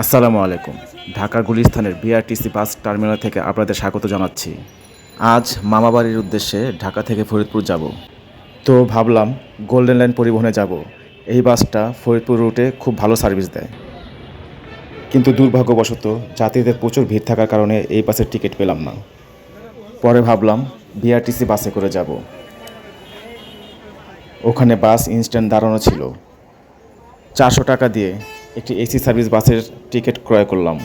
আসসালামু আলাইকুম। ঢাকা গুলিস্থানের বিআরটিসি বাস টার্মিনাল থেকে আপনাদের স্বাগত জানাচ্ছি। আজ মামাবাড়ির উদ্দেশ্যে ঢাকা থেকে ফরিদপুর যাব। তো ভাবলাম গোল্ডেন লাইন পরিবহনে যাব। এই বাসটা ফরিদপুর রুটে খুব ভালো সার্ভিস দেয়। কিন্তু দুর্ভাগ্যবশত যাত্রীদের প্রচুর ভিড় থাকার কারণে এই বাসের টিকিট পেলাম না। পরে ভাবলাম বিআরটিসি বাসে করে যাব। ওখানে বাস ইনস্ট্যান্ট দাঁড়ানো ছিল। চারশো টাকা দিয়ে একটি এসি সার্ভিস বাসের টিকিট ক্রয় করলাম।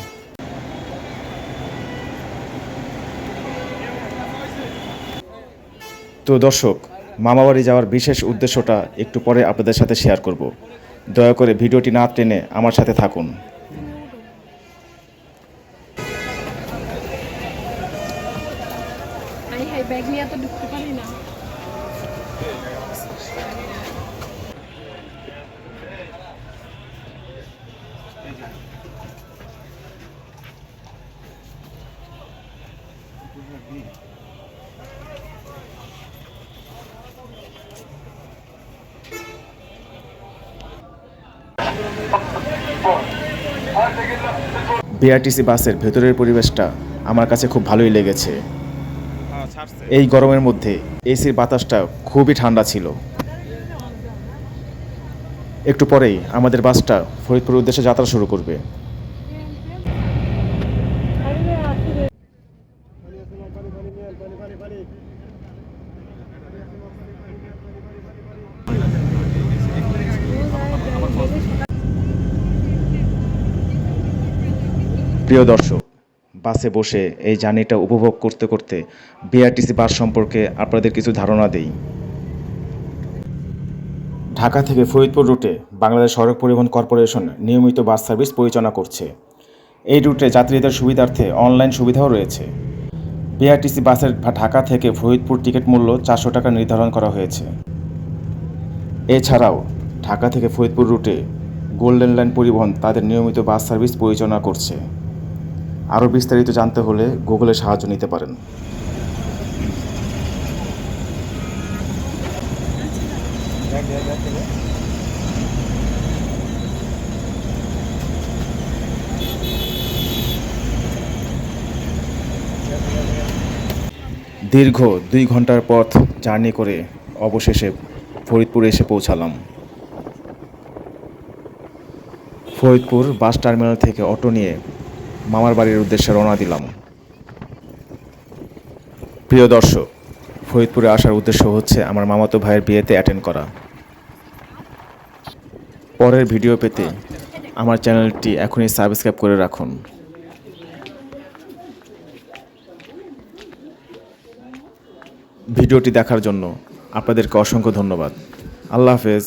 তো দর্শক, মামাবাড়ি যাওয়ার বিশেষ উদ্দেশ্যটা একটু পরে আপনাদের সাথে শেয়ার করব। দয়া করে ভিডিওটি না টেনে আমার সাথে থাকুন। ব্যাগ নিয়ে তো ঢুকতে পারি না। বিআরটিসি বাসের ভেতরের পরিবেশটা আমার কাছে খুব ভালোই লেগেছে। এই গরমের মধ্যে এসির বাতাসটা খুবই ঠান্ডা ছিল। একটু পরেই আমাদের বাসটা ফরিদপুর উদ্দেশ্যে যাত্রা শুরু করবে। প্রিয় দর্শক, বাসে বসে এই জার্নিটা উপভোগ করতে করতে বিআরটিসি বাস সম্পর্কে আপনাদের কিছু ধারণা দেই। ঢাকা থেকে ফরিদপুর রুটে বাংলাদেশ সড়ক পরিবহন কর্পোরেশন নিয়মিত বাস সার্ভিস পরিচালনা করছে। এই রুটে যাত্রীদের সুবিধার্থে অনলাইন সুবিধাও রয়েছে। বিআরটিসি বাসের ঢাকা থেকে ফরিদপুর টিকিট মূল্য চারশো টাকা নির্ধারণ করা হয়েছে। এছাড়াও, ঢাকা থেকে ফরিদপুর রুটে গোল্ডেন লাইন পরিবহন তাদের নিয়মিত বাস সার্ভিস পরিচালনা করছে। আরও বিস্তারিত জানতে হলে গুগলে সাহায্য নিতে পারেন। দীর্ঘ দুই ঘণ্টার পথ জার্নি করে অবশেষে ফরিদপুরে এসে পৌঁছালাম। ফরিদপুর বাস টার্মিনাল থেকে অটো নিয়ে মামার বাড়ির উদ্দেশ্যে রওনা দিলাম। প্রিয় দর্শক, ফরিদপুরে আসার উদ্দেশ্য হচ্ছে আমার মামাতো ভাইয়ের বিয়েতে অ্যাটেন্ড করা। পরের ভিডিও পেতে আমার চ্যানেলটি এখনই সাবস্ক্রাইব করে রাখুন। ভিডিওটি দেখার জন্য আপনাদেরকে অসংখ্য ধন্যবাদ। আল্লাহ হাফেজ।